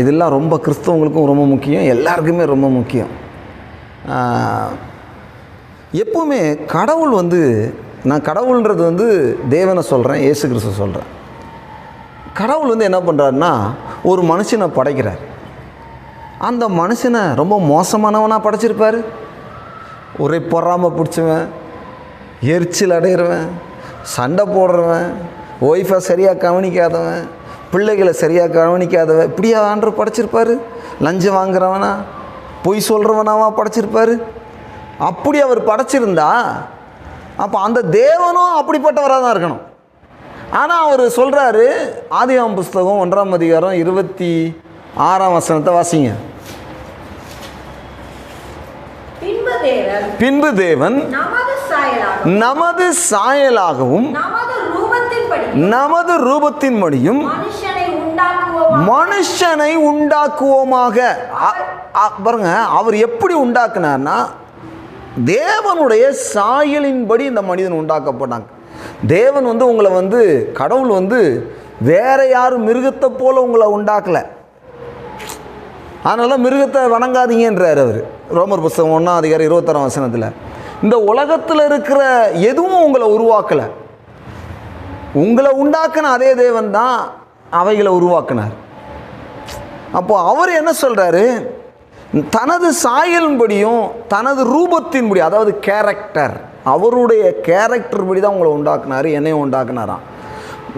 இதெல்லாம் ரொம்ப கிறிஸ்தவங்களுக்கும் ரொம்ப முக்கியம் எல்லாருக்குமே ரொம்ப முக்கியம். எப்போவுமே கடவுள் வந்து நான் கடவுள்ன்றது வந்து தேவனை சொல்கிறேன் ஏசு கிறிஸ்து சொல்கிறேன் கடவுள் வந்து என்ன பண்ணுறாருன்னா ஒரு மனுஷனை படைக்கிறார். அந்த மனுஷனை ரொம்ப மோசமானவனாக படைச்சிருப்பார். ஒரே பொறாமல் பிடிச்சவன் எரிச்சல் அடைகிறவன் சண்டை போடுறவன் ஒய்ஃபை சரியாக கவனிக்காதவன் பிள்ளைகளை சரியாக கவனிக்காதவன் இப்படியா ஆண்டு படைச்சிருப்பார். லஞ்சம் வாங்குறவனா பொய் சொல்கிறவனாவா படைச்சிருப்பார். அப்படி அவர் படைச்சிருந்தா அப்போ அந்த தேவனும் அப்படிப்பட்டவராக தான் இருக்கணும். ஆனால் அவர் சொல்கிறாரு ஆதியாம் புஸ்தகம் ஒன்றாம் அதிகாரம் இருபத்தி ஆறாம் வசனத்தை வாசிங்க. பின்பு தேவன் நமது சாயலாகவும் நமது ரூபத்தின் மடியும் மனுஷனை உண்டாக்குவோம்? மனுஷனை உண்டாக்குவோமாக. பாருங்க அவர் எப்படி உண்டாக்குனார்னா தேவனுடைய சாயலின்படி இந்த மனிதன் உண்டாக்கப்பட்டாங்க தேவன் வந்து உங்களை வந்து கடவுள் வந்து வேற யாரும் மிருகத்தை போல உங்களை உண்டாக்கலை. அதனால மிருகத்தை வணங்காதீங்கன்றார் அவர். ரோமர் புஸ்தகம் ஒன்றாம் அதிகாரம் இருபத்தாறாம் வசனத்தில். இந்த உலகத்தில் இருக்கிற எதுவும் உங்களை உருவாக்கலை. உங்களை உண்டாக்குன அதே தேவன் தான் அவைகளை உருவாக்குனார். அப்போது அவர் என்ன சொல்கிறாரு தனது சாயலின்படியும் தனது ரூபத்தின்படி அதாவது கேரக்டர் அவருடைய கேரக்டர் படி தான் உங்களை உண்டாக்குனார் என்னையும் உண்டாக்குனாராம்.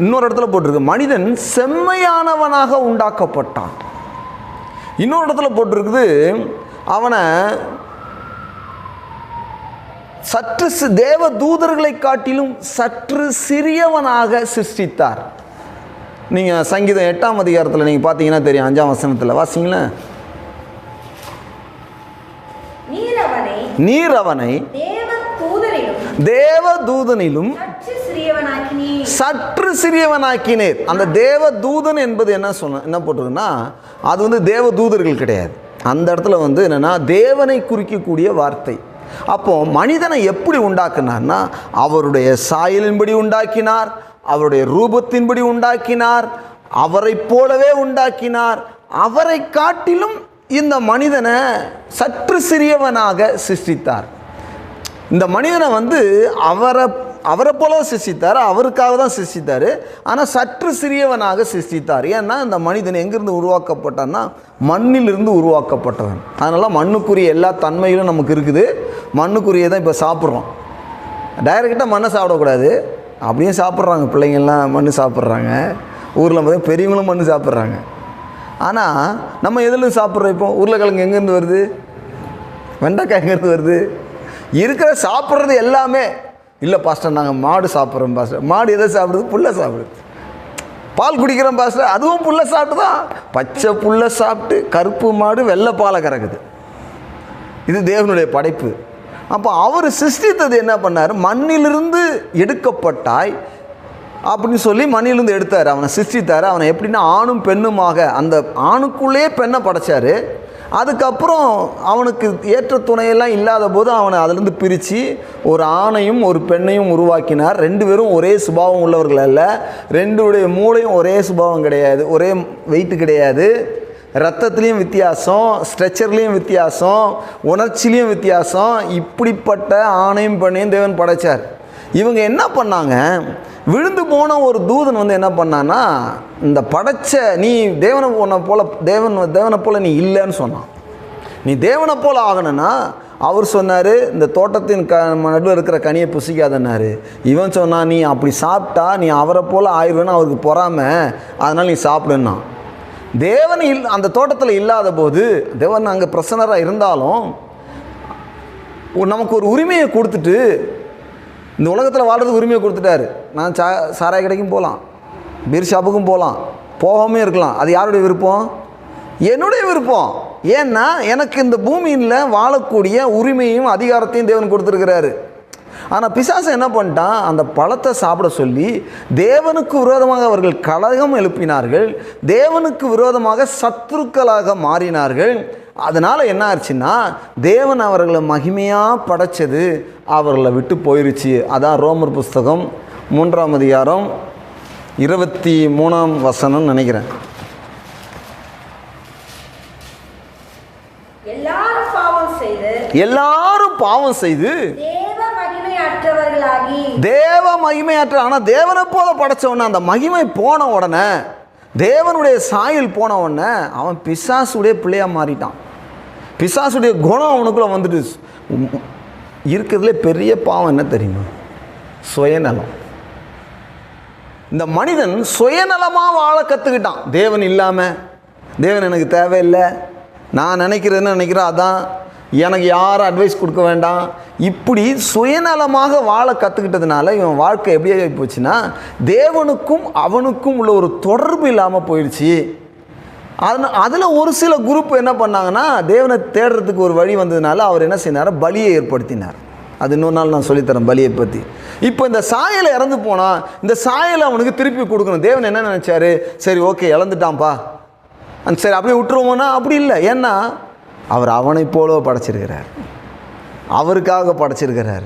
இன்னொரு இடத்துல போட்டிருக்கு மனிதன் செம்மையானவனாக உண்டாக்கப்பட்டான். இன்னொரு இடத்துல போட்டிருக்குது அவனை சற்று தேவ தூதர்களை காட்டிலும் சற்று சிறியவனாக சிருஷ்டித்தார். நீங்கள் சங்கீதம் எட்டாம் அதிகாரத்தில் நீங்கள் பார்த்தீங்கன்னா தெரியும் அஞ்சாம் வசனத்தில். வாசிங்களேன் நீர் அவனை தேவ தூதனிலும் சற்று சிறியவனாக்கினேர். அந்த தேவ தூதன் என்பது என்ன சொன்ன என்ன போட்டிருக்குன்னா அது வந்து தேவ தூதர்கள் கிடையாது. அந்த இடத்துல வந்து என்னென்னா தேவனை குறிக்கக்கூடிய வார்த்தை. அப்போ மனிதனை எப்படி உண்டாக்குனார்னா அவருடைய சாயலின்படி உண்டாக்கினார் அவருடைய ரூபத்தின்படி உண்டாக்கினார் அவரைப் போலவே உண்டாக்கினார். அவரை காட்டிலும் இந்த மனிதனை சற்று சிறியவனாக சிருஷ்டித்தார். இந்த மனிதனை வந்து அவரை அவரை போல சிருஷ்டித்தார் அவருக்காக தான் சிருஷ்டித்தார். ஆனால் சற்று சிறியவனாக சிருஷ்டித்தார். ஏன்னா இந்த மனிதன் எங்கிருந்து உருவாக்கப்பட்டான்னா மண்ணிலிருந்து உருவாக்கப்பட்டவன். அதனால் மண்ணுக்குரிய எல்லா தன்மைகளும் நமக்கு இருக்குது. மண்ணுக்குரிய தான் இப்போ சாப்பிட்றோம். டைரெக்டாக மண்ணை சாப்பிடக்கூடாது. அப்படியே சாப்பிட்றாங்க பிள்ளைங்கள்லாம் மண் சாப்பிட்றாங்க. ஊரில் பார்த்தா பெரியவங்களும் மண் சாப்பிட்றாங்க. ஆனால் நம்ம எதில் சாப்பிட்றோம் இப்போ? உருளைக்கிழங்கு எங்கேருந்து வருது? வெண்டைக்காய் எங்கேருந்து வருது? இருக்கிற சாப்பிட்றது எல்லாமே இல்லை பாஸ்டர் நாங்கள் மாடு சாப்பிட்றோம் பாஸ்டர் மாடு எதை சாப்பிடுது? புல்லை சாப்பிடுது. பால் குடிக்கிறோம் பாஸ்டர் அதுவும் புல்லை சாப்பிட்டு தான் பச்சை புல்லை சாப்பிட்டு கருப்பு மாடு வெள்ளை பாலை கறக்குது. இது தேவனுடைய படைப்பு. அப்போ அவர் சிருஷ்டித்தது என்ன பண்ணார்? மண்ணிலிருந்து எடுக்கப்பட்டாய் அப்படின்னு சொல்லி மண்ணிலிருந்து எடுத்தார். அவனை சிருஷ்டித்தார். அவனை எப்படின்னா ஆணும் பெண்ணுமாக அந்த ஆணுக்குள்ளேயே பெண்ணை படைச்சார். அதுக்கப்புறம் அவனுக்கு ஏற்ற துணையெல்லாம் இல்லாத போது அவனை அதிலிருந்து பிரித்து ஒரு ஆணையும் ஒரு பெண்ணையும் உருவாக்கினார். ரெண்டு பேரும் ஒரே சுபாவம் உள்ளவர்கள் அல்ல. ரெண்டுடைய மூளையும் ஒரே சுபாவம் கிடையாது. ஒரே வெயிட்டு கிடையாது. ரத்தத்துலேயும் வித்தியாசம் ஸ்ட்ரெச்சர்லேயும் வித்தியாசம் உணர்ச்சிலையும் வித்தியாசம். இப்படிப்பட்ட ஆணையும் பெண்ணையும் தேவன் படைச்சார். இவங்க என்ன பண்ணாங்க? விழுந்து போன ஒரு தூதன் வந்து என்ன பண்ணான்னா இந்த படைச்ச நீ தேவனை உன்னை போல தேவன் தேவனை போல நீ இல்லைன்னு சொன்னான். நீ தேவனை போல ஆகணும்னா அவர் சொன்னார் இந்த தோட்டத்தின் க நடுவில் இருக்கிற கனியை புசிக்காதன்னாரு. இவன் சொன்னான் நீ அப்படி சாப்பிட்டா நீ அவரை போல் ஆயிடுவேன்னு அவருக்கு பொறாம அதனால் நீ சாப்பிடுன்னா. தேவன் இல் அந்த தோட்டத்தில் இல்லாத போது தேவன் அங்கே பிரசனராக இருந்தாலும் ஒரு- நமக்கு ஒரு உரிமையை கொடுத்துட்டு இந்த உலகத்தில் வாழ்கிறது உரிமையை கொடுத்துட்டாரு. நான் சா சாராய கடைக்கும் போகலாம் பீர் ஷாப்புக்கும் போகலாம் போகாமே இருக்கலாம். அது யாருடைய விருப்பம்? என்னுடைய விருப்பம். ஏன்னா எனக்கு இந்த பூமியில் வாழக்கூடிய உரிமையும் அதிகாரத்தையும் தேவன் கொடுத்துருக்கிறாரு. ஆனால் பிசாசு என்ன பண்ணிட்டான்? அந்த பழத்தை சாப்பிட சொல்லி தேவனுக்கு விரோதமாக அவர்கள் கலகம் எழுப்பினார்கள். தேவனுக்கு விரோதமாக சத்துருக்களாக மாறினார்கள். அதனால் என்ன ஆச்சுன்னா தேவன் அவர்களை மகிமையாக படைச்சது அவர்களை விட்டு போயிருச்சு. அதான் ரோமர் புஸ்தகம் மூன்றாம் அதிகாரம் இருபத்தி மூணாம் வசனம் நினைக்கிறேன். எல்லாரும் பாவம் செய்து தேவ மகிமையற்ற ஆனால் தேவனை போல படைச்ச உடனே அந்த மகிமை போன உடனே தேவனுடைய சாயல் போன உடனே அவன் பிசாசுடைய பிள்ளையாக மாறிட்டான். பிசாசுடைய குணம் அவனுக்குள்ளே வந்துட்டு இருக்கிறதுலே பெரிய பாவம் என்ன தெரியுமா? சுயநலம். இந்த மனிதன் சுயநலமாக வாழ கற்றுக்கிட்டான் தேவன் இல்லாமல் தேவன் எனக்கு தேவையில்லை நான் நினைக்கிறதுன்னு நினைக்கிறேன் அதான் எனக்கு யாரும் அட்வைஸ் கொடுக்க வேண்டாம்? இப்படி சுயநலமாக வாழ கற்றுக்கிட்டதுனால இவன் வாழ்க்கை எப்படி ஆகி போச்சுன்னா தேவனுக்கும் அவனுக்கும் உள்ள ஒரு தொடர்பு இல்லாமல் போயிடுச்சு. அது அதில் ஒரு சில குரூப் என்ன பண்ணாங்கன்னா தேவனை தேடுறதுக்கு ஒரு வழி வந்ததுனால அவர் என்ன செய்தார்? பலியை ஏற்படுத்தினார். அது இன்னொரு நாள் நான் சொல்லித்தரேன் பலியை பற்றி இப்போ இந்த சாயலை இறந்து போனால் இந்த சாயலை அவனுக்கு திருப்பி கொடுக்கணும். தேவன் என்ன நினச்சாரு? சரி ஓகே இழந்துட்டான்ப்பா. அந்த சரி அப்படியே விட்டுருவோம்னா அப்படி இல்லை. ஏன்னா அவர் அவனைப் போல படைச்சிருக்கிறார். அவருக்காக படைச்சிருக்கிறார்.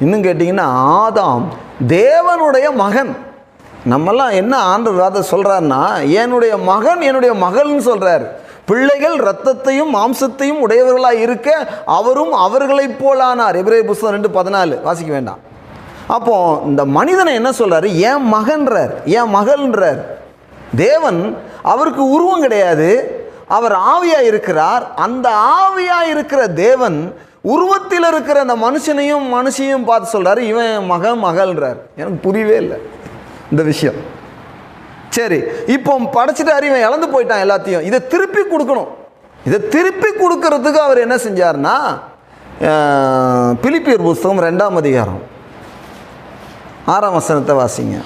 இன்னும் கேட்டிங்கன்னா ஆதாம் தேவனுடைய மகன். நம்மெல்லாம் என்ன ஆண்டவர் அதை சொல்கிறாருன்னா என்னுடைய மகன் என்னுடைய மகள்னு சொல்கிறார் பிள்ளைகள் இரத்தத்தையும் மாம்சத்தையும் உடையவர்களாக இருக்க அவரும் அவர்களைப் போலானார். எபிரே புஸ்தகம் ரெண்டு பதினாலு. வாசிக்க வேண்டாம். அப்போ இந்த மனிதனை என்ன சொல்கிறாரு என் மகன்றார். என் மகள்ன்றார். தேவன் அவருக்கு உருவம் கிடையாது. அவர் ஆவியா இருக்கிறார். அந்த ஆவியா இருக்கிற தேவன் உருவத்தில் இருக்கிற அந்த மனுஷனையும் மனுஷையும் பார்த்து சொல்கிறாரு இவன் என் மகன் மகள்ன்றார். எனக்கு புரியவே இல்லை இந்த விஷயம். சரி இப்போ படைச்சிட்டாரு இவன் இழந்து போயிட்டான் எல்லாத்தையும். இதை திருப்பி கொடுக்கணும். இதை திருப்பி கொடுக்கறதுக்கு அவர் என்ன செஞ்சார்னா பிலிப்பியர் புஸ்தகம் ரெண்டாம் அதிகாரம் ஆறாம் வசனத்தை வாசிங்க.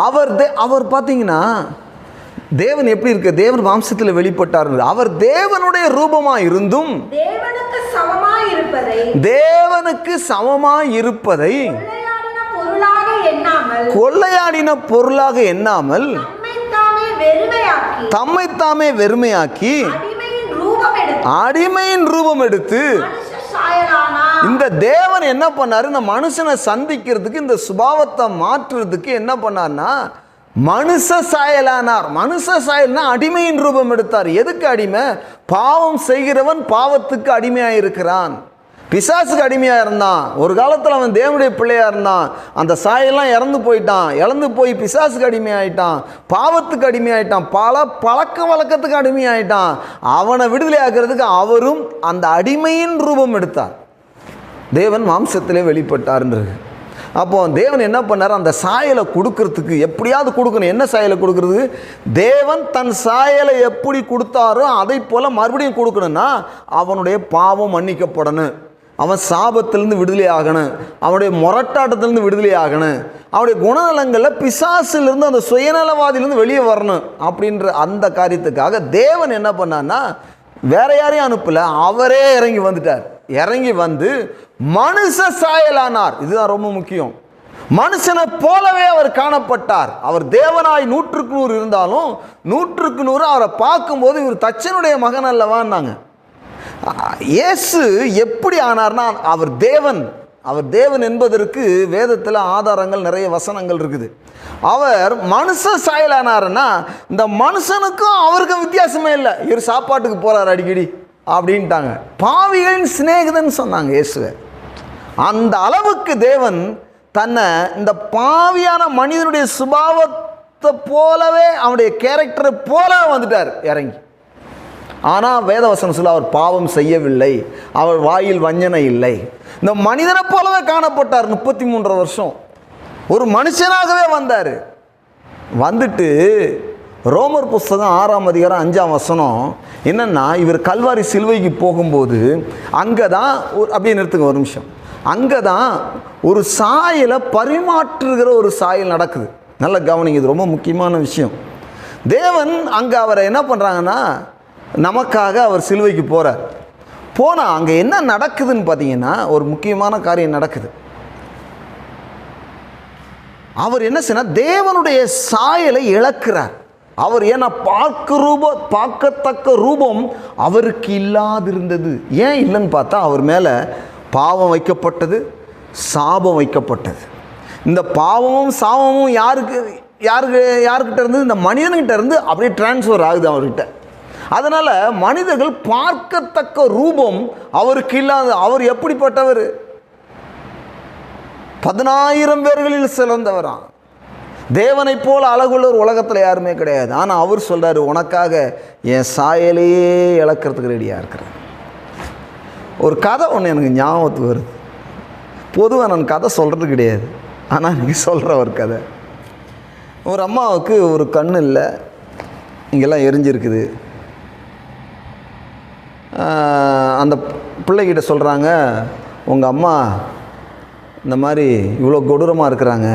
அவர் அவர் பார்த்தீங்கன்னா தேவன் எப்படி இருக்கு? தேவன் மாம்சத்தில் வெளிப்பட்டார். அவர் தேவனுடைய ரூபமாக இருந்தும் தேவனுக்கு சமமாய் இருப்பதை கொள்ளையாடின பொருளாக எண்ணாமல் வெறுமையாக்கி தம்மைத்தாமே வெறுமையாக்கி அடிமையின் ரூபம் எடுத்து அடிமையின் ரூபம் எடுத்து மனுஷ சாயலானார் இந்த தேவன் என்ன பண்ணாரு? இந்த மனுஷனை சந்திக்கிறதுக்கு இந்த சுபாவத்தை மாற்றுறதுக்கு என்ன பண்ணார்னா மனுஷ சாயலானார். மனுஷ சாயல்னா அடிமையின் ரூபம் எடுத்தார். எதுக்கு அடிமை? பாவம் செய்கிறவன் பாவத்துக்கு அடிமையாக இருக்கிறான். பிசாசுக்கு அடிமையாக இருந்தான். ஒரு காலத்தில் அவன் தேவனுடைய பிள்ளையாக இருந்தான். அந்த சாயெல்லாம் இறந்து போயிட்டான். இறந்து போய் பிசாசுக்கு அடிமையாயிட்டான். பாவத்துக்கு அடிமையாயிட்டான். பல பழக்க வழக்கத்துக்கு அடிமையாயிட்டான். அவனை விடுதலை ஆக்கிறதுக்கு அவரும் அந்த அடிமையின் ரூபம் எடுத்தார். தேவன் மாம்சத்திலே வெளிப்பட்டார்ன்றது. அப்போ தேவன் என்ன பண்ணார்? அந்த சாயலை கொடுக்கறதுக்கு எப்படியாவது கொடுக்கணும். என்ன சாயலை கொடுக்கறது? தேவன் தன் சாயலை எப்படி கொடுத்தாரோ அதை போல் மறுபடியும் கொடுக்கணும்னா அவனுடைய பாவம் மன்னிக்கப்படணும். அவன் சாபத்திலேருந்து விடுதலை ஆகணும். அவனுடைய முரட்டாட்டத்திலேருந்து விடுதலை ஆகணும். அவனுடைய குணநலங்களில் பிசாசிலிருந்து அந்த சுயநலவாதியிலேருந்து வெளியே வரணும் அப்படின்ற அந்த காரியத்துக்காக தேவன் என்ன பண்ணான்னா வேற யாரையும் அனுப்பல. அவரே இறங்கி வந்துட்டார். இறங்கி வந்து மனுஷ சாயலானார். இதுதான் ரொம்ப முக்கியம். மனுஷனை போலவே அவர் காணப்பட்டார். அவர் தேவனாய் நூற்றுக்கு நூறு இருந்தாலும் நூற்றுக்கு நூறு அவரை பார்க்கும்போது இவர் தச்சனுடைய மகன் அல்லவான்னாங்க. இயேசு எப்படி ஆனார்னா அவர் தேவன். அவர் தேவன் என்பதற்கு வேதத்தில் ஆதாரங்கள் நிறைய வசனங்கள் இருக்குது. அவர் மனுஷ சாயலானாருன்னா இந்த மனுஷனுக்கும் அவருக்கும் வித்தியாசமே இல்லை. இவர் சாப்பாட்டுக்கு போகிறார் அடிக்கடி. அப்படின்ட்டாங்க. பாவிகளின் சிநேகிதன் சொன்னாங்க இயேசுவை. அந்த அளவுக்கு தேவன் தன்னை இந்த பாவியான மனிதனுடைய சுபாவத்தை போலவே அவனுடைய கேரக்டரை போல வந்துட்டார் இறங்கி. ஆனால் வேதவசனம் சொல்ல அவர் பாவம் செய்யவில்லை அவர் வாயில் வஞ்சனை இல்லை. இந்த மனிதனை போலவே காணப்பட்டார் முப்பத்தி மூன்றரை வருஷம். ஒரு மனுஷனாகவே வந்தார். வந்துட்டு ரோமர் புஸ்தகம் ஆறாம் அதிகாரம் அஞ்சாம் வசனம் என்னன்னா இவர் கல்வாரி சிலுவைக்கு போகும்போது அங்கே தான் ஒரு அப்படியே நிறுத்துங்க ஒரு நிமிஷம். அங்கே தான் ஒரு சாயலை பரிமாற்றுகிற ஒரு சாயல் நடக்குது. நல்ல கவனிங்க இது ரொம்ப முக்கியமான விஷயம். தேவன் அங்கே அவரை என்ன பண்ணுறாங்கன்னா நமக்காக அவர் சிலுவைக்கு போகிறார் போனால் அங்கே என்ன நடக்குதுன்னு பார்த்தீங்கன்னா ஒரு முக்கியமான காரியம் நடக்குது. அவர் என்ன செய்யணும் தேவனுடைய சாயலை இழக்கிறார். அவர் ஏன்னா பார்க்க ரூப பார்க்கத்தக்க ரூபம் அவருக்கு இல்லாதிருந்தது. ஏன் இல்லைன்னு பார்த்தா அவர் மேலே பாவம் வைக்கப்பட்டது சாபம் வைக்கப்பட்டது. இந்த பாவமும் சாபமும் யாருக்கு யாருக்கு யாருக்கிட்ட இருந்து இந்த மனிதன்கிட்ட இருந்து அப்படியே டிரான்ஸ்ஃபர் ஆகுது அவர்கிட்ட. அதனால் மனிதர்கள் பார்க்கத்தக்க ரூபம் அவருக்கு இல்லாத அவர் எப்படிப்பட்டவர்? பதினாயிரம் பேர்களில் சிறந்தவராம் தேவனைப் போல அழகுள்ளவர் உலகத்தில் யாருமே கிடையாது. ஆனால் அவர் சொல்கிறார் உனக்காக என் சாயலையே இழக்கிறதுக்கு ரெடியாக இருக்கிறேன். ஒரு கதை ஒன்று எனக்கு ஞாபகத்துக்கு வருது. பொதுவாக நான் கதை சொல்கிறது கிடையாது. ஆனால் நீங்கள் சொல்கிற ஒரு கதை. ஒரு அம்மாவுக்கு ஒரு கண் இல்லை. இங்கெல்லாம் எரிஞ்சிருக்குது. அந்த பிள்ளைகிட்ட சொல்கிறாங்க உங்கள் அம்மா இந்த மாதிரி இவ்வளோ கொடூரமாக இருக்கிறாங்க.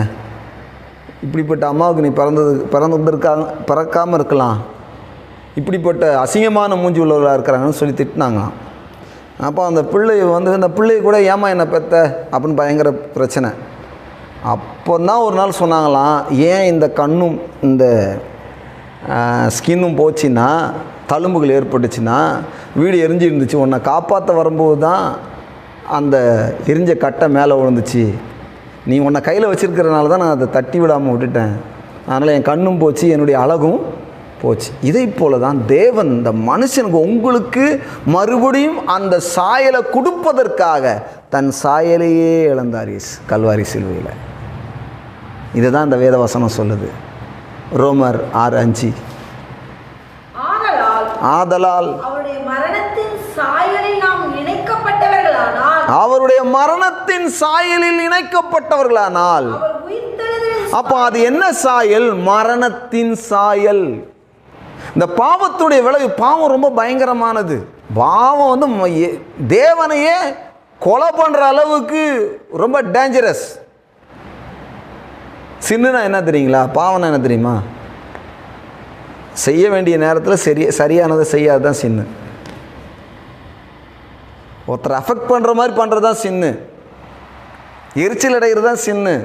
இப்படிப்பட்ட அம்மாவுக்கு நீ பிறந்தது பிறந்துருக்காங்க பிறக்காமல் இருக்கலாம். இப்படிப்பட்ட அசிங்கமான மூஞ்சி உள்ளவர்களாக இருக்கிறாங்கன்னு சொல்லி திட்டினாங்களாம். அப்போ அந்த பிள்ளை வந்து அந்த பிள்ளை கூட ஏமா என்னை பெத்த? அப்படின்னு பயங்கர பிரச்சனை. அப்போ தான் ஒரு நாள் சொன்னாங்களாம் ஏன் இந்த கண்ணும் இந்த ஸ்கின்னும் போச்சுன்னா தழும்புகள் ஏற்பட்டுச்சுன்னா வீடு எரிஞ்சு இருந்துச்சு உன்னை காப்பாற்ற வரும்போது தான் அந்த எரிஞ்ச கட்டை மேலே விழுந்துச்சு. நீ உன்னை கையில் வச்சிருக்கிறனால தான் நான் அதை தட்டி விடாமல் விட்டுட்டேன். அதனால் என் கண்ணும் போச்சு என்னுடைய அழகும் போச்சு. இதை போல தான் தேவன் இந்த மனுஷனுக்கு உங்களுக்கு மறுபடியும் அந்த சாயலை கொடுப்பதற்காக தன் சாயலையே இழந்தார் இயேசு கல்வாரி சிலுவையில். இதுதான் இந்த வேதவசனம் சொல்லுது. ரோமர் ஆறு அஞ்சு. ஆதலால் அவருடைய மரணத்தின் இணைக்கப்பட்டவர்களானால் அவருடைய மரணத்தின் சாயலில் இணைக்கப்பட்டவர்களானால் அப்போ அது என்ன சாயல்? மரணத்தின் சாயல். இந்த பாவத்துடைய விளைவு பாவம் ரொம்ப பயங்கரமானது. பாவம் வந்து தேவனையே கொலை பண்ணுற அளவுக்கு ரொம்ப டேஞ்சரஸ் சின்னுனா என்ன தெரியுங்களா? பாவம்னா என்ன தெரியுமா? செய்ய வேண்டிய நேரத்தில் சரி சரியானதை செய்யாது தான் சின்னு. ஒருத்தரை அஃபெக்ட் பண்ணுற மாதிரி பண்ணுறது தான் சின்னு எரிச்சல் அடைகிறது தான் சின்னு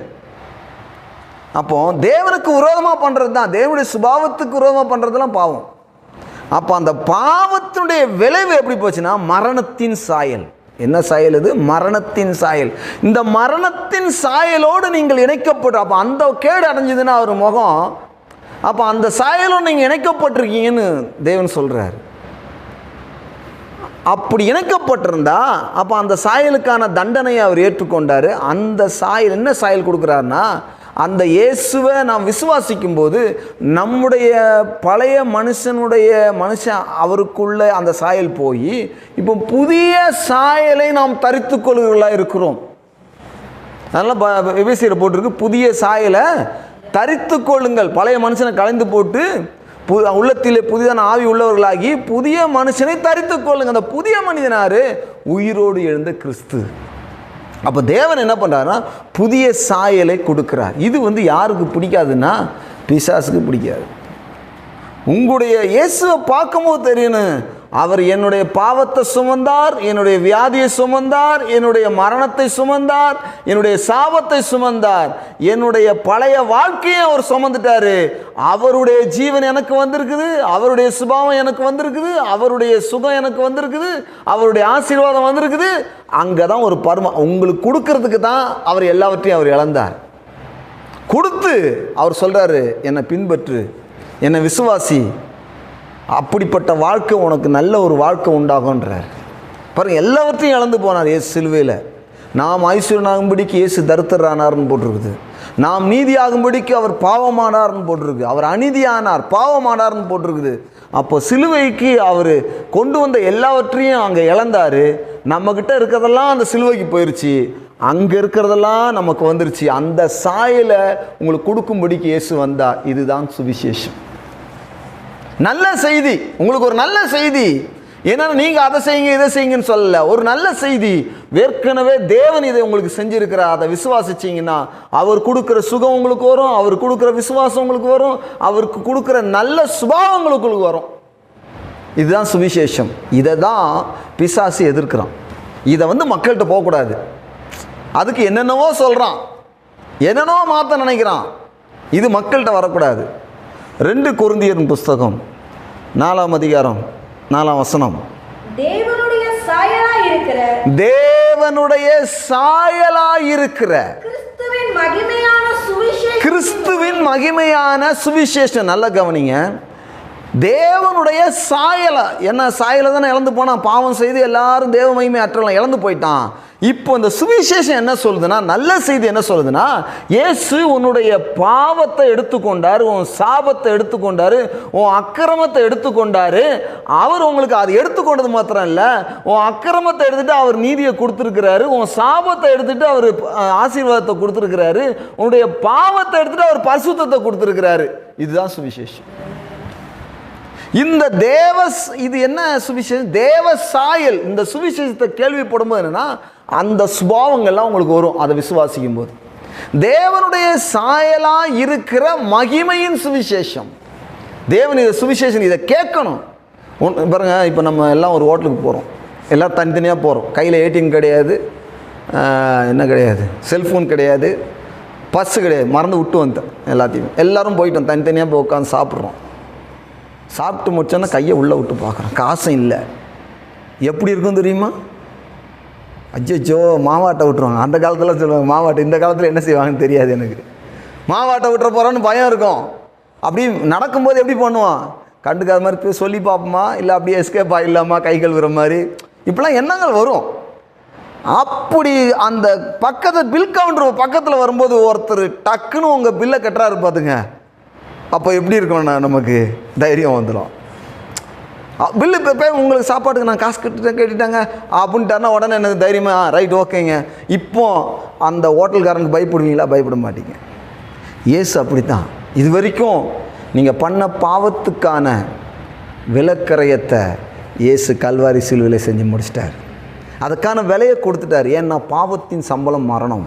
அப்போ தேவனுக்கு விரோதமாக பண்ணுறது தான் தேவனுடைய சுபாவத்துக்கு விரோதமாக பண்ணுறதுலாம் பாவம். அப்போ அந்த பாவத்தினுடைய விளைவு எப்படி போச்சுன்னா மரணத்தின் சாயல். என்ன சாயல் இது? மரணத்தின் சாயல். இந்த மரணத்தின் சாயலோடு நீங்கள் இணைக்கப்பட்டு அப்போ அந்த கேடு அடைஞ்சதுன்னா அவர் முகம். அப்போ அந்த சாயலோடு நீங்கள் இணைக்கப்பட்டிருக்கீங்கன்னு தேவன் சொல்கிறார் அப்படி இணைக்கப்பட்டிருந்தா அப்போ அந்த சாயலுக்கான தண்டனையை அவர் ஏற்றுக்கொண்டார். அந்த சாயல் என்ன சாயல் கொடுக்குறாருன்னா அந்த இயேசுவை நாம் விசுவாசிக்கும் போது நம்முடைய பழைய மனுஷனுடைய மனுஷன் அவருக்குள்ள அந்த சாயல் போய் இப்போ புதிய சாயலை நாம் தரித்து கொள்கிறவர்களாக இருக்கிறோம். அதனால் விபசியில் போட்டிருக்கு புதிய சாயலை தரித்து கொள்ளுங்கள் பழைய மனுஷனை கலைந்து போட்டு பு உள்ளத்திலே புதிதான ஆவி உள்ளவர்களாகி புதிய மனுஷனை தரித்து கொள்ளுங்க. அந்த புதிய மனிதனார் உயிரோடு எழுந்த கிறிஸ்து. அப்போ தேவன் என்ன பண்ணுறாருன்னா புதிய சாயலை கொடுக்குறார். இது வந்து யாருக்கு பிடிக்காதுன்னா பிசாசுக்கு பிடிக்காது. உங்களுடைய இயேசுவை பார்க்கும்போது தெரியணும். அவர் என்னுடைய பாவத்தை சுமந்தார் என்னுடைய வியாதியை சுமந்தார் என்னுடைய மரணத்தை சுமந்தார் என்னுடைய சாபத்தை சுமந்தார் என்னுடைய பழைய வாழ்க்கையை அவர் சுமந்துட்டாரு. அவருடைய ஜீவன் எனக்கு வந்திருக்குது அவருடைய சுபாவம் எனக்கு வந்திருக்குது அவருடைய சுகம் எனக்கு வந்திருக்குது அவருடைய ஆசீர்வாதம் வந்திருக்குது. அங்கே தான் ஒரு பரும உங்களுக்கு கொடுக்கறதுக்கு தான் அவர் எல்லாவற்றையும் அவர் இழந்தார். கொடுத்து அவர் சொல்கிறாரு என்னை பின்பற்று என்னை விசுவாசி அப்படிப்பட்ட வாழ்க்கை உனக்கு நல்ல ஒரு வாழ்க்கை உண்டாகுன்றார் பாருங்கள் எல்லாவற்றையும் இழந்து போனார் இயேசு சிலுவையில். நாம் ஐஸ்வர்யனாகும்படிக்கு இயேசு தருத்தரானார்னு போட்டிருக்குது. நாம் நீதியாகும்படிக்கு அவர் பாவமானார்னு போட்டிருக்கு அவர் அநீதியானார் பாவமானார்னு போட்டிருக்குது. அப்போ சிலுவைக்கு அவர் கொண்டு வந்த எல்லாவற்றையும் அங்கே இழந்தார். நம்மக்கிட்ட இருக்கிறதெல்லாம் அந்த சிலுவைக்கு போயிருச்சு. அங்கே இருக்கிறதெல்லாம் நமக்கு வந்துருச்சு. அந்த சாயலை உங்களுக்கு கொடுக்கும்படிக்கு இயேசு வந்தார் இதுதான் சுவிசேஷம். நல்ல செய்தி. உங்களுக்கு ஒரு நல்ல செய்தி. ஏன்னா நீங்கள் அதை செய்யுங்க இதை செய்யுங்கன்னு சொல்லல. ஒரு நல்ல செய்தி. ஏற்கனவே தேவன் இதை உங்களுக்கு செஞ்சுருக்கிறார். அதை விசுவாசிச்சிங்கன்னா அவர் கொடுக்குற சுகம் உங்களுக்கு வரும் அவர் கொடுக்குற விசுவாசம் உங்களுக்கு வரும் அவருக்கு கொடுக்குற நல்ல சுபாவம் உங்களுக்கு வரும். இதுதான் சுவிசேஷம். இதை தான் பிசாசு எதிர்க்கிறான். இதை வந்து மக்கள்கிட்ட போகக்கூடாது. அதுக்கு என்னென்னவோ சொல்கிறான் என்னென்னவோ மாற்ற நினைக்கிறான். இது மக்கள்கிட்ட வரக்கூடாது. ரெண்டு கொருந்தியரின் புஸ்தகம் நாலாம் அதிகாரம் நாலாம் வசனம். தேவனுடைய சாயலாயிருக்கிற கிறிஸ்துவின் மகிமையான சுவிசேஷம். கிறிஸ்துவின் மகிமையான சுவிசேஷம். நல்ல கவனிங்க. தேவனுடைய சாயலை என்ன சாயலை தானே இழந்து போனான். பாவம் செய்து எல்லாரும் தேவ மகிமை அற்றலாம் இழந்து போயிட்டான். இப்போ இந்த சுவிசேஷம் என்ன சொல்லுதுன்னா நல்ல செய்தி என்ன சொல்லுதுன்னா இயேசு உன்னுடைய பாவத்தை எடுத்துக்கொண்டார் உன் சாபத்தை எடுத்துக்கொண்டார் உன் அக்கிரமத்தை எடுத்துக்கொண்டார். அவர் உங்களுக்கு அது எடுத்துக்கொண்டது மாத்திரம் இல்லை உன் அக்கிரமத்தை எடுத்துட்டு அவர் நீதியை கொடுத்துருக்கிறாரு உன் சாபத்தை எடுத்துட்டு அவர் ஆசீர்வாதத்தை கொடுத்துருக்கிறாரு உன்னுடைய பாவத்தை எடுத்துட்டு அவர் பரிசுத்தத்தை கொடுத்துருக்கிறாரு. இதுதான் சுவிசேஷம். இந்த தேவஸ் இது என்ன சுவிசேஷம்? தேவ சாயல். இந்த சுவிசேஷத்தை கேள்விப்படும் போது என்னன்னா அந்த சுபாவங்கள்லாம் உங்களுக்கு வரும் அதை விசுவாசிக்கும் போது தேவனுடைய சாயலா இருக்கிற மகிமையின் சுவிசேஷம். தேவன் இதை சுவிசேஷம் இதை கேட்கணும். ஒன் பாருங்க இப்போ நம்ம எல்லாம் ஒரு ஹோட்டலுக்கு போகிறோம் எல்லாம் தனித்தனியாக போகிறோம் கையில் ஏடிஎம் கிடையாது என்ன கிடையாது? செல்ஃபோன் கிடையாது பஸ்ஸு கிடையாது. மறந்து விட்டு வந்தேன் எல்லாத்தையும். எல்லாரும் போயிட்டோம். தனித்தனியாக போய் உட்காந்து சாப்பிட்றோம். சாப்பிட்டு முடிச்சோன்னா கையை உள்ளே விட்டு பார்க்குறோம். காசும் இல்லை. எப்படி இருக்கும் தெரியுமா? அஜ்ஜோ மாவாட்டை விட்டுருவாங்க. அந்த காலத்தில் சொல்லுவாங்க மாவாட்டை இந்த காலத்தில் என்ன செய்வாங்கன்னு தெரியாது எனக்கு. மாவாட்டை விட்டுற போகிறான்னு பயம் இருக்கும். அப்படி நடக்கும்போது எப்படி பண்ணுவான்? கண்டுக்காத மாதிரி போய் சொல்லி பார்ப்போமா? இல்லை அப்படியே எஸ்கேப் ஆகிடலாமா கை கழுவுற மாதிரி. இப்படிலாம் எண்ணங்கள் வரும். அப்படி அந்த பக்கத்து பில் கவுண்டர் பக்கத்தில் வரும்போது ஒருத்தர் டக்குன்னு உங்கள் பில்லை கட்டுறாரு பார்த்துங்க அப்போ எப்படி இருக்கணும்ண்ணா நமக்கு தைரியம் வந்துடும் பில்லு இப்போ உங்களுக்கு சாப்பாட்டுக்கு நான் காசு கட்டு கேட்டுட்டாங்க அப்படின்ட்டாருனா உடனே எனக்கு தைரியமா ரைட் ஓகேங்க இப்போ அந்த ஹோட்டல்காரனுக்கு பயப்படுவீங்களா? பயப்பட மாட்டீங்க. ஏசு அப்படித்தான். இது வரைக்கும் நீங்கள் பண்ண பாவத்துக்கான விலக்கரையத்தை இயேசு கல்வாரி சிலுவையில் செஞ்சு முடிச்சிட்டார். அதுக்கான விலையை கொடுத்துட்டார். ஏன்னா பாவத்தின் சம்பளம் மரணம்.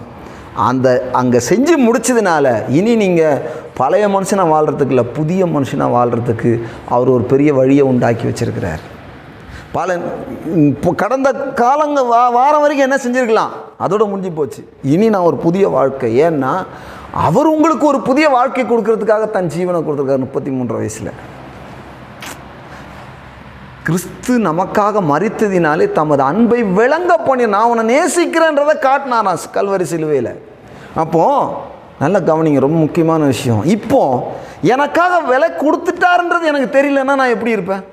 அந்த அங்கே செஞ்சு முடிச்சதுனால இனி நீங்கள் பழைய மனுஷனாக வாழ்கிறதுக்கு இல்லை புதிய மனுஷனாக வாழ்கிறதுக்கு அவர் ஒரு பெரிய வழியை உண்டாக்கி வச்சுருக்கிறார். பல இப்போ கடந்த காலங்க வா வாரம் வரைக்கும் என்ன செஞ்சுருக்கலாம்? அதோட முடிஞ்சு போச்சு. இனி நான் ஒரு புதிய வாழ்க்கை. ஏன்னா அவர் உங்களுக்கு ஒரு புதிய வாழ்க்கை கொடுக்கறதுக்காக தன் ஜீவனை கொடுத்துருக்காரு முப்பத்தி மூன்று வயசில். கிறிஸ்து நமக்காக மறித்ததினாலே தமது அன்பை விளங்க பண்ணி நான் உன்னை நேசிக்கிறேன்றதை காட்டினாரான் கல்வரி சிலுவையில். அப்போது நல்லா கவனிங்க ரொம்ப முக்கியமான விஷயம். இப்போ எனக்காக விலை கொடுத்துட்டாருன்றது எனக்கு தெரியலன்னா நான் எப்படி இருப்பேன்?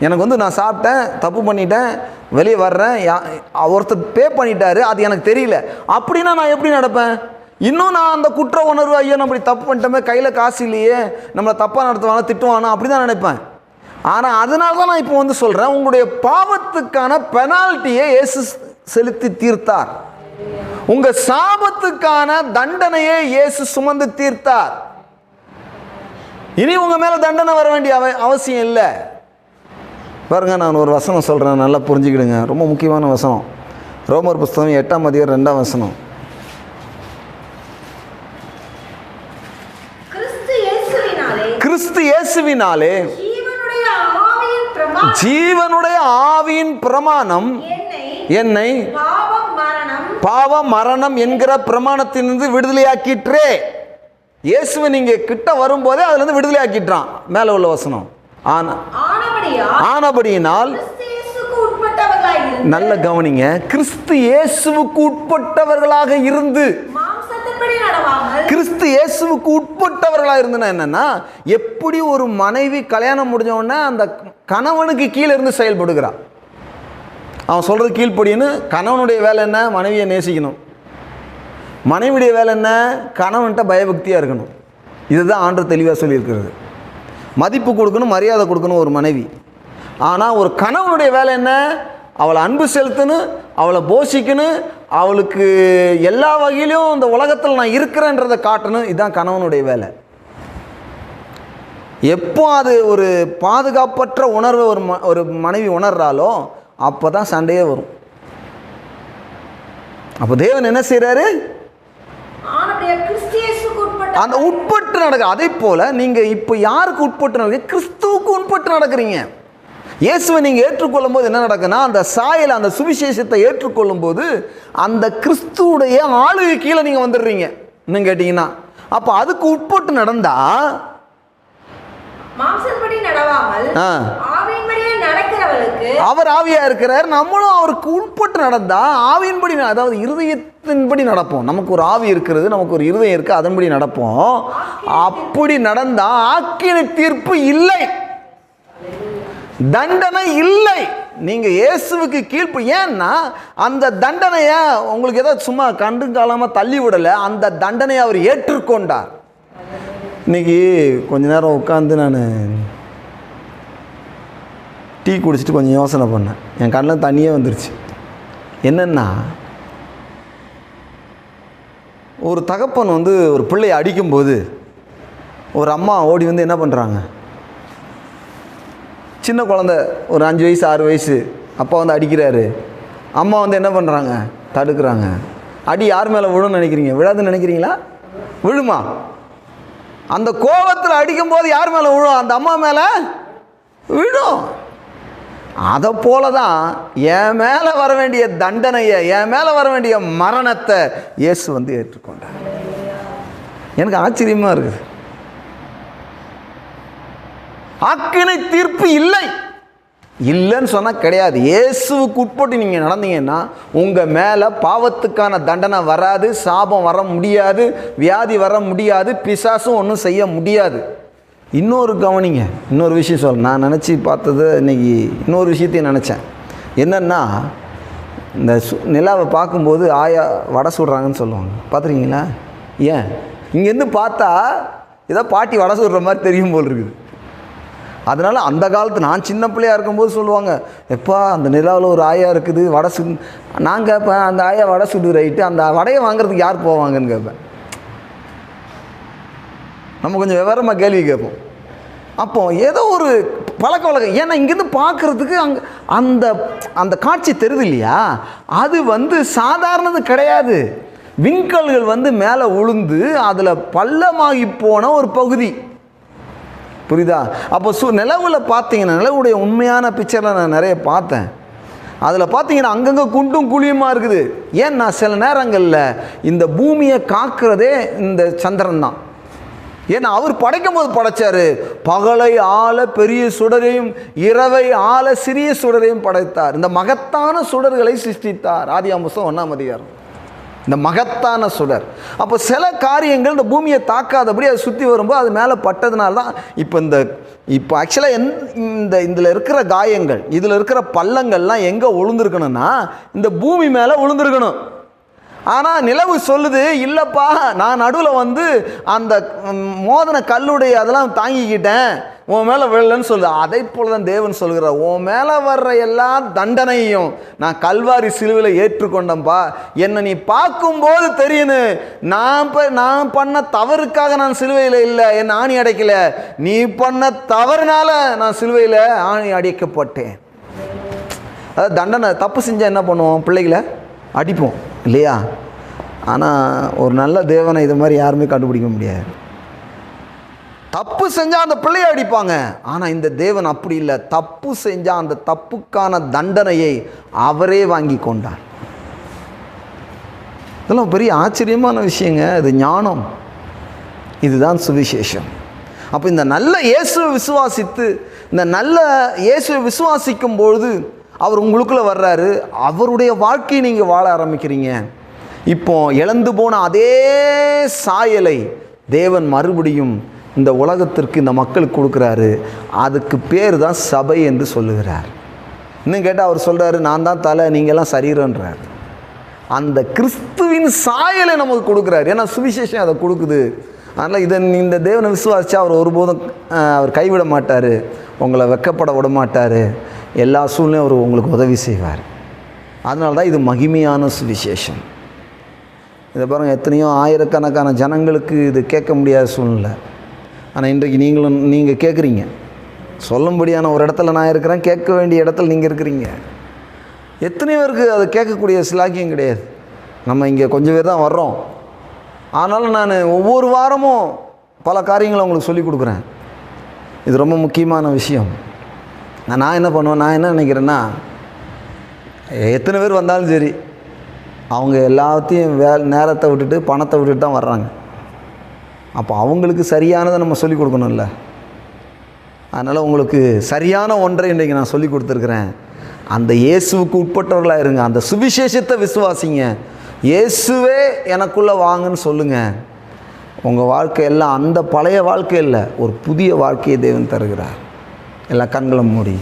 எனக்கு வந்து நான் சாப்பிட்டேன் தப்பு பண்ணிட்டேன் வெளியே வர்றேன் யா- ஒருத்தர் பே பண்ணிட்டாரு அது எனக்கு தெரியல. அப்படின்னா நான் எப்படி நடப்பேன்? இன்னும் நான் அந்த குற்ற உணர்வு ஐயோ நம்ம இப்படி தப்பு பண்ணிட்டோமே கையில் காசு இல்லையே நம்மளை தப்பாக நடத்துவானா திட்டுவானா அப்படி தான் நினைப்பேன். ஆனால் அதனால தான் நான் இப்போ வந்து சொல்கிறேன் உங்களுடைய பாவத்துக்கான பெனால்ட்டியை இயேசு செலுத்தி தீர்த்தார். உங்கள் சாபத்துக்கான தண்டனையை இயேசு சுமந்து தீர்த்தார். இனி உங்கள் மேலே தண்டனை வர வேண்டிய அவ அவசியம் இல்லை. பாருங்க நான் ஒரு வசனம் சொல்கிறேன் நல்லா புரிஞ்சுக்கிடுங்க. ரொம்ப முக்கியமான வசனம். ரோமர் புஸ்தகம் எட்டாம் அதிகாரம் ரெண்டாம் வசனம். கிறிஸ்து இயேசுவினாலே ஜீவனுடைய ஆவியின் பிரமாணம் என்னை பாவ மரணம் என்கிற பிரமாணத்திலிருந்து விடுதலையாக்கிற்றே. இயேசுவை நீங்க கிட்ட வரும்போதே அதுல இருந்து விடுதலையாக்கிட்டான் மேல உள்ள வசனம். ஆனா ஆனபடியா ஆனபடியினால் நல்ல கவனிங்க. கிறிஸ்து இயேசுவுக்கு உட்பட்டவர்களாக இருந்து கிறிஸ்து இயேசுவுக்கு உட்பட்டவர்களாக இருந்தனா என்னன்னா எப்படி ஒரு மனைவி கல்யாணம் முடிஞ்ச உடனே அந்த கணவனுக்கு கீழே இருந்து செயல்படுகிறா அவன் சொல்கிறது கீழ்ப்படின்னு கணவனுடைய வேலை என்ன? மனைவியை நேசிக்கணும். மனைவியுடைய வேலை என்ன? கணவன்கிட்ட பயபக்தியாக இருக்கணும். இதுதான் ஆண்டு தெளிவாக சொல்லியிருக்கிறது. மதிப்பு கொடுக்கணும் மரியாதை கொடுக்கணும் ஒரு மனைவி. ஆனால் ஒரு கணவனுடைய வேலை என்ன? அவளை அன்பு செலுத்தணும் அவளை போஷிக்கணும் அவளுக்கு எல்லா வகையிலையும் இந்த உலகத்தில் நான் இருக்கிறேன்றதை காட்டணும். இதுதான் கணவனுடைய வேலை. எப்போ அது ஒரு பாதுகாப்பற்ற உணர்வை ஒரு ம ஒரு மனைவி உணர்றாலோ அப்போ தான் சண்டையே வரும். அப்போ தேவன் என்ன செய்கிறாரு அந்த உட்பட்டு நடக்க அதே போல் நீங்கள் இப்போ யாருக்கு உட்பட்டு நடக்க கிறிஸ்துவுக்கு உட்பட்டு நடக்கிறீங்க. இயேசுவை நீங்கள் ஏற்றுக்கொள்ளும் போது என்ன நடக்குன்னா அந்த சாயல் அந்த சுவிசேஷத்தை ஏற்றுக்கொள்ளும் போது அந்த கிறிஸ்துவுடைய ஆளுகை கீழே நீங்கள் வந்துடுறீங்க. இன்னும் கேட்டிங்கன்னா அப்போ அதுக்கு உட்பட்டு நடந்தா மாம்சத்தின்படி நடவாமல் ஆ. அவர் ஆவியா இருக்கிறார் நம்மளும் அவருக்கு உட்பட்டு நடந்தா ஆவியின்படி அதாவது இருதயத்தின்படி நடப்போம். நமக்கு ஒரு ஆவி இருக்கிறது நமக்கு ஒரு இருதயம் இருக்கு அதன்படி நடப்போம். அப்படி நடந்தா ஆக்கின தீர்ப்பு இல்லை. தண்டனை இல்லை. நீங்க இயேசுவுக்கு கீழ்ப்பு ஏன்னா அந்த தண்டனையை உங்களுக்கு ஏதாவது சும்மா கண்டு காலாம தள்ளி விடல அந்த தண்டனையை அவர் ஏற்றுக்கொண்டார். இன்னைக்கு கொஞ்ச நேரம் உட்காந்து நான் டீ குடிச்சிட்டு கொஞ்சம் யோசனை பண்ணேன். என் கண்ணில் தண்ணியே வந்துருச்சு. என்னென்னா ஒரு தகப்பன் வந்து ஒரு பிள்ளையை அடிக்கும்போது ஒரு அம்மா ஓடி வந்து என்ன பண்ணுறாங்க சின்ன குழந்த ஒரு அஞ்சு வயசு ஆறு வயசு அப்பா வந்து அடிக்கிறாரு. அம்மா வந்து என்ன பண்ணுறாங்க தடுக்கிறாங்க. அடி யார் மேலே விழுன்னு நினைக்கிறீங்க? விழாதுன்னு நினைக்கிறீங்களா? விழுமா? அந்த கோபத்தில் அடிக்கும்போது யார் மேலே விழும்? அந்த அம்மா மேலே விழும். அதை போல தான் என் மேலே வர வேண்டிய தண்டனையை என் மேலே வர வேண்டிய மரணத்தை இயேசு வந்து ஏற்றுக்கொண்டார். எனக்கு ஆச்சரியமாக இருக்குது. அக்கினை தீர்ப்பு இல்லை. இல்லைன்னு சொன்னால் கிடையாது. இயேசுவுக்கு உட்பட்டு நீங்கள் நடந்தீங்கன்னா உங்கள் மேலே பாவத்துக்கான தண்டனை வராது சாபம் வர முடியாது வியாதி வர முடியாது பிசாசும் ஒன்றும் செய்ய முடியாது. இன்னொரு கவனிங்க இன்னொரு விஷயம் சொல்ல நான் நினச்சி பார்த்தது இன்றைக்கி இன்னொரு விஷயத்தையும் நினச்சேன். என்னென்னா இந்த சு நிலாவை பார்க்கும்போது ஆயா வடை சுடுறாங்கன்னு சொல்லுவாங்க. பார்த்துருக்கீங்களா? ஏன்? இங்கேருந்து பார்த்தா ஏதோ பாட்டி வடை சுடுற மாதிரி தெரியும் போல் இருக்குது. அதனால் அந்த காலத்து நான் சின்ன பிள்ளையா இருக்கும்போது சொல்லுவாங்க எப்பா அந்த நிலாவில் ஒரு ஆயா இருக்குது வடை சுடு நான் கேட்பேன் அந்த ஆயா வடை சுடு ரைட்டு அந்த வடையை வாங்குறதுக்கு யார் போவாங்கன்னு கேட்பேன். நம்ம கொஞ்சம் விவரமாக கேள்வி கேட்போம். அப்போ ஏதோ ஒரு பழக்க வழக்கம் ஏன்னா இங்கேருந்து பார்க்குறதுக்கு அங்கே அந்த அந்த காட்சி தெரியுது இல்லையா? அது வந்து சாதாரணது கிடையாது. விண்கல்கள் வந்து மேலே உளுந்து அதில் பள்ளமாகி போன ஒரு பகுதி. புரியுதா? அப்போ சு நிலவில் பார்த்தீங்கன்னா நிலவுடைய உண்மையான பிக்சரில் நான் நிறைய பார்த்தேன். அதில் பார்த்தீங்கன்னா அங்கங்கே குண்டும் குழியுமாக இருக்குது. ஏன்னா சில நேரங்களில் இந்த பூமியை காக்கிறதே இந்த சந்திரன் தான் ஏன்னா அவர் படைக்கும் போது படைச்சாரு. பகலை ஆள பெரிய சுடரையும் இரவை ஆள சிறிய சுடரையும் படைத்தார். இந்த மகத்தான சுடர்களை சிருஷ்டித்தார். ஆதி அம்சம் ஒன்றாம் அதிகாரம். இந்த மகத்தான சுடர். அப்போ சில காரியங்கள் இந்த பூமியை தாக்காதபடி அது சுற்றி வரும்போது அது மேலே பட்டதுனால தான் இப்போ இந்த இப்போ ஆக்சுவலாக எந் இந்த இதில் இருக்கிற காயங்கள் இதில் இருக்கிற பள்ளங்கள்லாம் எங்கே விழுந்திருக்கணும்னா இந்த பூமி மேலே விழுந்துருக்கணும் ஆனால் நிலவு சொல்லுது இல்லைப்பா நான் நடுவில் வந்து அந்த மோதன கல்லுடைய அதெல்லாம் தாங்கிக்கிட்டேன். உன் மேலே விழலன்னு சொல்லுது. அதை போல தான் தேவன் சொல்கிறார் உன் மேலே வர்ற எல்லா தண்டனையும் நான் கல்வாரி சிலுவையில் ஏற்றுக்கொண்டேன்ப்பா என்னை நீ பார்க்கும்போது தெரியுது நான் ப நான் பண்ண தவறுக்காக நான் சிலுவையில் இல்லை என் ஆணி அடைக்கல. நீ பண்ண தவறுனால நான் சிலுவையில் ஆணி அடைக்கப்பட்டேன். அதாவது தண்டனை தப்பு செஞ்சால் என்ன பண்ணுவோம் பிள்ளைகளை அடிப்போம். இல்லையா? ஆனால் ஒரு நல்ல தேவனை இது மாதிரி யாருமே கண்டுபிடிக்க முடியாது. தப்பு செஞ்சால் அந்த பிள்ளையை அடிப்பாங்க. ஆனால் இந்த தேவன் அப்படி இல்லை. தப்பு செஞ்சால் அந்த தப்புக்கான தண்டனையை அவரே வாங்கி கொண்டார். இதெல்லாம் பெரிய ஆச்சரியமான விஷயங்க. இது ஞானம். இதுதான் சுவிசேஷம். அப்போ இந்த நல்ல இயேசுவை விசுவாசித்து இந்த நல்ல இயேசுவை விசுவாசிக்கும் பொழுது அவர் உங்களுக்குள்ளே வர்றாரு. அவருடைய வாழ்க்கையை நீங்கள் வாழ ஆரம்பிக்கிறீங்க. இப்போ இழந்து போன அதே சாயலை தேவன் மறுபடியும் இந்த உலகத்திற்கு இந்த மக்களுக்கு கொடுக்குறாரு. அதுக்கு பேர் தான் சபை என்று சொல்லுகிறார். இன்னும் கேட்டால் அவர் சொல்கிறாரு நான் தான் தலை நீங்கள்லாம் சரீரன்றார் அந்த கிறிஸ்துவின் சாயலை நமக்கு கொடுக்குறாரு. ஏன்னா சுவிசேஷம் அதை கொடுக்குது. அதனால் இதை இந்த தேவனை விசுவாசிச்சா அவர் ஒருபோதும் அவர் கைவிட மாட்டார். உங்களை வெக்கப்பட விட மாட்டார். எல்லா சூழ்நிலையும் அவர் உங்களுக்கு உதவி செய்வார். அதனால தான் இது மகிமையான சுவிசேஷம். இதை பாருங்கள் எத்தனையோ ஆயிரக்கணக்கான ஜனங்களுக்கு இது கேட்க முடியாத சூழ்நிலை. ஆனால் இன்றைக்கு நீங்களும் நீங்கள் கேட்குறீங்க. சொல்லும்படியான ஒரு இடத்துல நான் இருக்கிறேன் கேட்க வேண்டிய இடத்துல நீங்கள் இருக்கிறீங்க. எத்தனை பேருக்கு அது கேட்கக்கூடிய சிலாக்கியம் கிடையாது. நம்ம இங்கே கொஞ்சம் பேர் தான் வர்றோம். ஆனாலும் நான் ஒவ்வொரு வாரமும் பல காரியங்களை உங்களுக்கு சொல்லிக் கொடுக்குறேன். இது ரொம்ப முக்கியமான விஷயம். நான் நான் என்ன பண்ணுவேன்? நான் என்ன நினைக்கிறேன்னா எத்தனை பேர் வந்தாலும் சரி அவங்க எல்லாத்தையும் வே நேரத்தை விட்டுட்டு பணத்தை விட்டுட்டு தான் வர்றாங்க. அப்போ அவங்களுக்கு சரியானதை நம்ம சொல்லிக் கொடுக்கணும்ல. அதனால் உங்களுக்கு சரியான ஒன்றை இன்றைக்கு நான் சொல்லி கொடுத்துருக்குறேன். அந்த இயேசுவுக்கு உட்பட்டவர்களாக இருங்க. அந்த சுவிசேஷத்தை விசுவாசிங்க. இயேசுவே எனக்குள்ளே வாங்கன்னு சொல்லுங்கள் உங்கள் வாழ்க்கை எல்லாம் அந்த பழைய வாழ்க்கை இல்லை ஒரு புதிய வாழ்க்கையை தேவன் தருகிறார். எல்லாம் கண்களை மூடி